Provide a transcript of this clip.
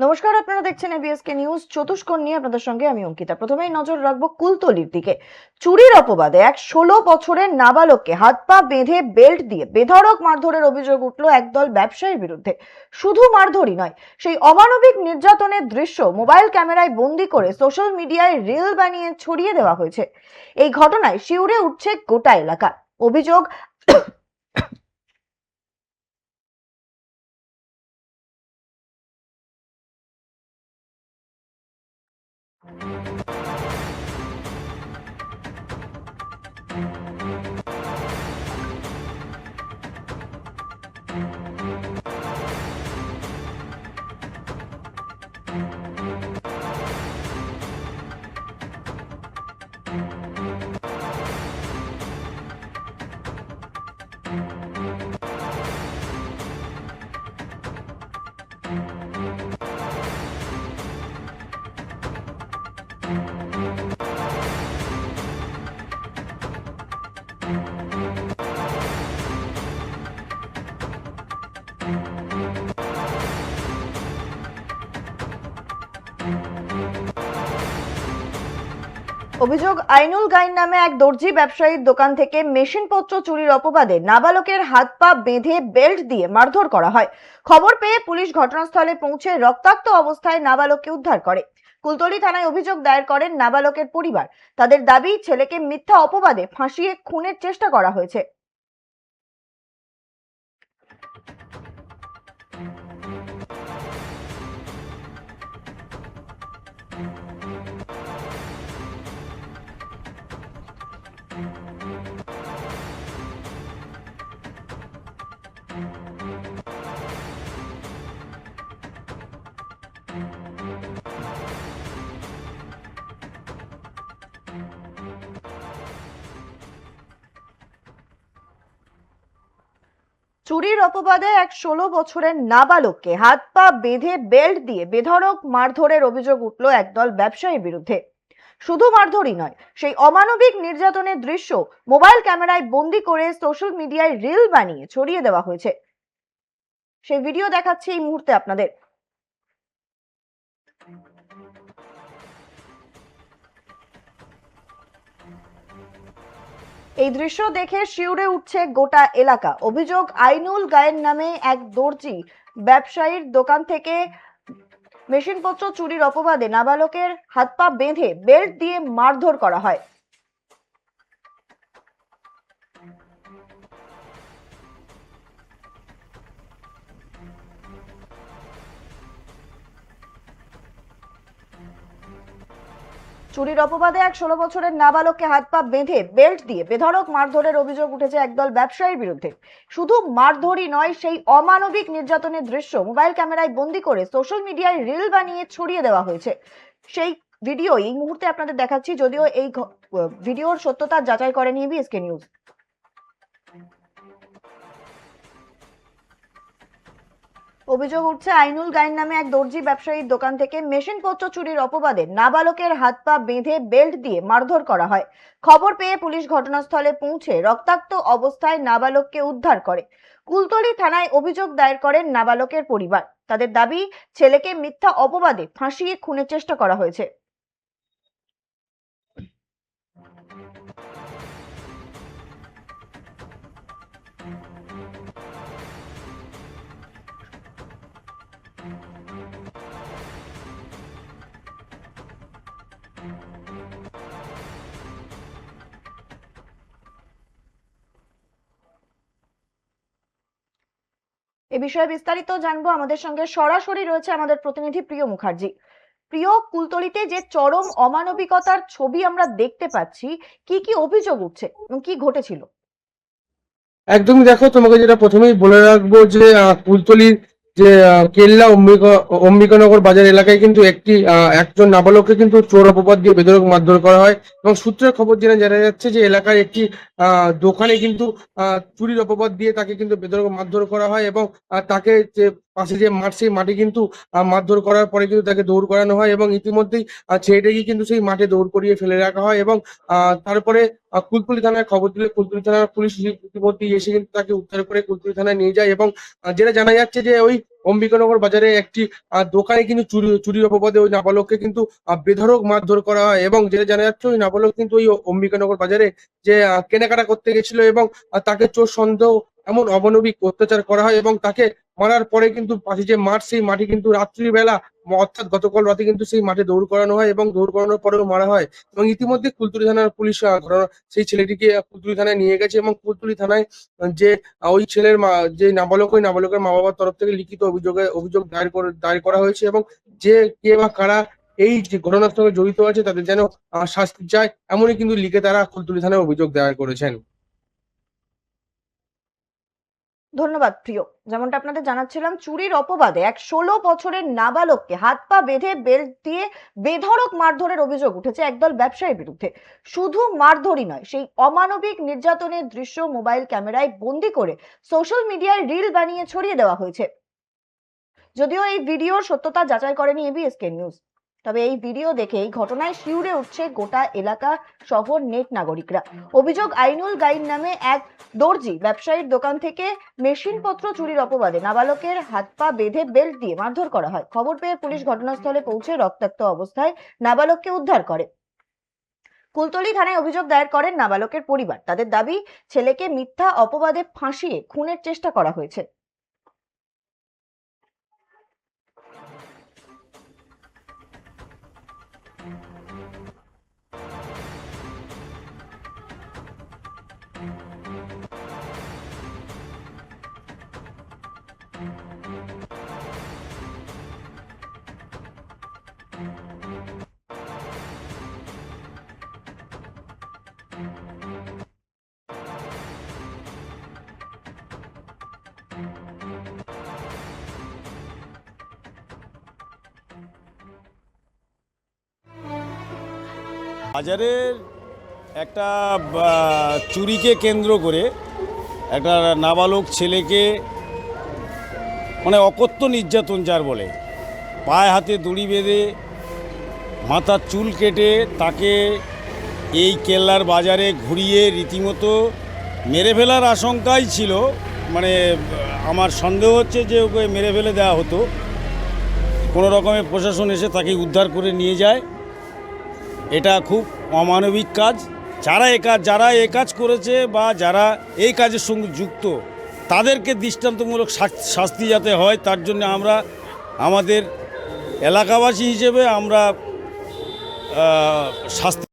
নমস্কার, আপনারা দেখছেন এবিএসকে নিউজ চতুষ্কোণ নিয়ে আপনাদের সঙ্গে আমি অঙ্কিতা। প্রথমেই নজর রাখব কুলতলির দিকে। চুরির অপবাদে এক ষোলো বছরের নাবালককে হাত পা বেঁধে বেল্ট দিয়ে বেধড়ক মারধরের অভিযোগ উঠল একদল ব্যবসায়ীর বিরুদ্ধে। শুধু মারধরই নয়, সেই অমানবিক নির্যাতনের দৃশ্য মোবাইল ক্যামেরায় বন্দি করে সোশ্যাল মিডিয়ায় রিল বানিয়ে ছড়িয়ে দেওয়া হয়েছে। এই ঘটনায় শিউরে উঠছে গোটা এলাকা। অভিযোগ অভিযোগ, আইনুল গাইন নামে এক দর্জি ব্যবসায়ীর দোকান থেকে মেশিনপত্র চুরির অপবাদে নাবালকের হাত পা বেঁধে বেল্ট দিয়ে মারধর করা হয়। খবর পেয়ে পুলিশ ঘটনাস্থলে পৌঁছে রক্তাক্ত অবস্থায় নাবালককে উদ্ধার করে। কুলতলি থানায় অভিযোগ দায়ের করেন নাবালকের পরিবার। তাদের দাবি, ছেলেকে মিথ্যা অপবাদে ফাঁসিয়ে খুনের চেষ্টা করা হয়েছে। চুরির অপবাদে এক ষোলো বছরের নাবালককে হাত পা বেঁধে বেল্ট দিয়ে বেধরক মারধরের অভিযোগ উঠল একদল ব্যবসায়ীর বিরুদ্ধে। শুধু মারধরই নয়, সেই অমানবিক নির্যাতনের দৃশ্য মোবাইল ক্যামেরায় বন্দি করে সোশ্যাল মিডিয়ায় রিল বানিয়ে ছড়িয়ে দেওয়া হয়েছে। সেই ভিডিও দেখাচ্ছি এই মুহূর্তে আপনাদের। এই দৃশ্য দেখে শিউরে উঠছে গোটা এলাকা। অভিযোগ, আইনুল গায়ের নামে এক দর্জি ব্যবসায়ীর দোকান থেকে মেশিনপত্র চুরির অপবাদে নাবালকের হাত পা বেঁধে বেল্ট দিয়ে মারধর করা হয়। চুরির অপবাদে এক ষোলো বছরের নাবালককে হাত পা বেঁধে বেল্ট দিয়ে বেধড়ক মারধরের অভিযোগ উঠেছে একদল ব্যবসায়ীর বিরুদ্ধে। শুধু মারধরই নয়, সেই অমানবিক নির্যাতনের দৃশ্য মোবাইল ক্যামেরায় বন্দি করে সোশ্যাল মিডিয়ায় রিল বানিয়ে ছড়িয়ে দেওয়া হয়েছে। সেই ভিডিও এই মুহূর্তে আপনাদের দেখাচ্ছি, যদিও এই ভিডিওর সত্যতা যাচাই করেনি বিএসকে নিউজ। অভিযোগ উঠছে, আইনুল গাইন নামে এক দর্জি ব্যবসায়ীর দোকান থেকে মেশিনপত্র চুরির অপবাদে নাবালকের হাত পা বেঁধে বেল্ট দিয়ে মারধর করা হয়। খবর পেয়ে পুলিশ ঘটনাস্থলে পৌঁছে রক্তাক্ত অবস্থায় নাবালককে উদ্ধার করে। কুলতলি থানায় অভিযোগ দায়ের করেন নাবালকের পরিবার। তাদের দাবি, ছেলেকে মিথ্যা অপবাদে ফাঁসিয়ে খুনের চেষ্টা করা হয়েছে। এ বিষয়ে বিস্তারিত জানব। আমাদের সঙ্গে সরাসরি রয়েছে আমাদের প্রতিনিধি প্রিয় মুখার্জি। প্রিয় কুলতলিতে যে চরম অমানবিকতার ছবি আমরা দেখতে পাচ্ছি, কি কি অভিযোগ উঠছে এবং কি ঘটেছিল? একদমই দেখো, তোমাকে যেটা প্রথমেই বলে রাখব যে কুলতলির যে কেল্লা অম্বিকা, অম্বিকানগর বাজার এলাকায় কিন্তু একটি একজন নাবালককে কিন্তু চোর অপবাদ দিয়ে বেদরক মারধর করা হয়। এবং সূত্রের খবর জেনে জানা যাচ্ছে যে এলাকার একটি দোকানে কিন্তু চুরির অপবাদ দিয়ে তাকে কিন্তু বেদরক মারধর করা হয় এবং তাকে যে পাশে যে মাঠ সেই মাঠে কিন্তু মারধর করার পরে কিন্তু তাকে দৌড় করানো হয় এবং ইতিমধ্যেই ছেলেটাকে কিন্তু সেই মাঠে দৌড় করিয়ে ফেলে রাখা হয় এবং তারপরে কুলতলি থানায় খবর দিলে কুলতলি থানার পুলিশ ইতিমধ্যেই এসে কিন্তু তাকে উদ্ধার করে কুলতলি থানায় নিয়ে যায় এবং যেটা জানা যাচ্ছে যে ওই অম্বিকানগর বাজারে একটি দোকানে কিন্তু চুরি চুরির অপবাদে ওই নাবালককে কিন্তু আহ, বেধড়ক মারধর করা হয় এবং যেটা জানা যাচ্ছে ওই নাবালক কিন্তু ওই অম্বিকানগর বাজারে যে কেনাকাটা করতে গেছিল এবং তাকে চোর সন্দেহ এমন অমানবিক অত্যাচার করা হয় এবং তাকে মারার পরে কিন্তু পাশে যে মাঠ, সেই মাঠে কিন্তু রাত্রিবেলা অর্থাৎ গতকাল রাতে কিন্তু সেই মাঠে দৌড় করানো হয় এবং দৌড় করানোর পরেও মারা হয় এবং ইতিমধ্যে কুলতুলি থানার পুলিশ সেই ছেলেটিকে কুলতুলি থানায় নিয়ে গেছে এবং কুলতুলি থানায় যে ওই ছেলের মা, যে নাবালক, ওই নাবালকের মা বাবার তরফ থেকে লিখিত অভিযোগে, অভিযোগ দায়ের করে, দায়ের করা হয়েছে এবং যে কে বা কারা এই যে ঘটনার সঙ্গে জড়িত আছে তাদের যেন শাস্তি চায়, এমনই কিন্তু লিখে তারা কুলতুলি থানায় অভিযোগ দায়ের করেছেন। ধন্যবাদ, প্রিয়। যেমনটা আপনাদের জানাচ্ছিলাম, চুরির অপবাদে এক ষোলো বছরের নাবালককে হাত পা বেঁধে বেল্ট দিয়ে বেধড়ক মারধরের অভিযোগ উঠেছে একদল ব্যবসায়ীর বিরুদ্ধে। শুধু মারধরই নয়, সেই অমানবিক নির্যাতনের দৃশ্য মোবাইল ক্যামেরায় বন্দি করে সোশ্যাল মিডিয়ায় রিল বানিয়ে ছড়িয়ে দেওয়া হয়েছে। যদিও এই ভিডিওর সত্যতা যাচাই করেনি এবিএসকে নিউজ তবে এই ভিডিও দেখে এই ঘটনায় শিউরে উঠছে গোটা এলাকা, শহর, নেট নাগরিকরা। অভিযোগ, আইনুল গাইন নামে এক দর্জি ব্যবসায়ীর দোকান থেকে মেশিনপত্র চুরির অপবাদে নাবালকের হাত পা বেঁধে বেল্ট দিয়ে মারধর করা হয়। খবর পেয়ে পুলিশ ঘটনাস্থলে পৌঁছে রক্তাক্ত অবস্থায় নাবালককে উদ্ধার করে। কুলতলি থানায় অভিযোগ দায়ের করেন নাবালকের পরিবার। তাদের দাবি, ছেলেকে মিথ্যা অপবাদে ফাঁসিয়ে খুনের চেষ্টা করা হয়েছে। বাজারের একটা চুরিকে কেন্দ্র করে একটা নাবালক ছেলেকে মানে অকথ্য নির্যাতন যার বলে। পায়ে হাতে দড়ি বেঁধে মাথার চুল কেটে তাকে এই কেল্লার বাজারে ঘুরিয়ে রীতিমতো মেরে ফেলার আশঙ্কাই ছিল। মানে আমার সন্দেহ হচ্ছে যে ওকে মেরে ফেলে দেওয়া হতো। কোনো রকমের প্রশাসন এসে তাকে উদ্ধার করে নিয়ে যায়। এটা খুব অমানবিক কাজ। যারা এ কাজ যারা এ কাজ করেছে বা যারা এই কাজের সঙ্গে যুক্ত, তাদেরকে দৃষ্টান্তমূলক শাস্তি যাতে হয়, তার জন্য আমরা আমাদের এলাকাবাসী হিসেবে আমরা শাস্তি